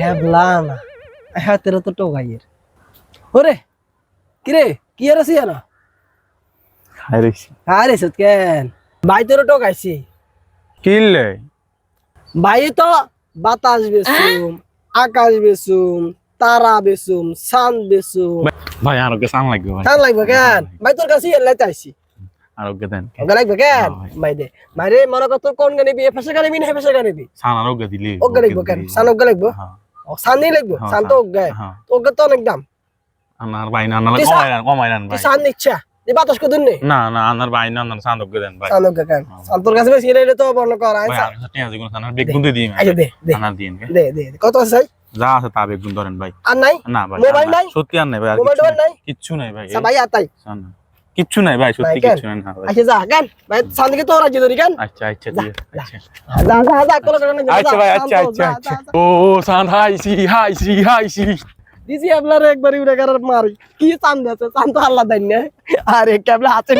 হেবলা না হাতের তো টোকাইয়ের। ওরে কিরে কি আর আছি না আরে সত কেন? ভাই তোর টোকাইছি। কিনলে ভাই তো বাতাস বেসুম আকাশ বেসুম তারা বেসুম চাঁদ বেসুম ভাই লাগবে ভাই? কেন লাগবে কেন? ভাই তোর কাছে এলাইতে আইছি আরোগ্য দেন। কেন? হ্যাঁ, ভাই। ভাই দে ভাই রে মনে কোন গানে বি এফএস গানে বি না এফএস গানে বি সান আরোগ্য দিলি। ওকে লাগবে কেন? সান লাগবে? হ্যাঁ। ও সান নেই লাগবে? হ্যাঁ, সান তো হ্যাঁ। তো অনেক দাম। আনার ভাই না কমাইরান কমাইরান ভাই। সান এই বাতাস কো দিন না না আনার ভাই না সান দেন ভাই। সান কেন। সান তোর কাছে বেশি তো বর্ণ কর আই আমার আছে কোন সান বেগুন দিয়ে দিই আচ্ছা দে দে আনার দিন দে দে। কত আছে ভাই? যা আছে তা বেগুন ধরেন ভাই। আর নাই? না ভাই মোবাইল নাই? সত্যি আর নাই ভাই মোবাইল নাই। কিচ্ছু নাই ভাই। আচ্ছা ভাই আতাই সান না। কিচ্ছু নাই ভাই সত্যি নাই কেন? কিচ্ছু নাই না ভাই। আচ্ছা যা কেন ভাই সান দিকে তো রাজি ধরি কেন আচ্ছা আচ্ছা ঠিক আছে আচ্ছা। যা যা যা কোনো কারণে যা, আচ্ছা যা, ভাই শান্ত আচ্ছা হও, আচ্ছা যা, আচ্ছা। যা, যা। ও সান হাইছি হাইছি হাইছি দিছি আপনার একবারই উড়ে করার মার। কি চান দিয়েছে? চান তো আল্লাহ দেন না আরে কেবলা আছে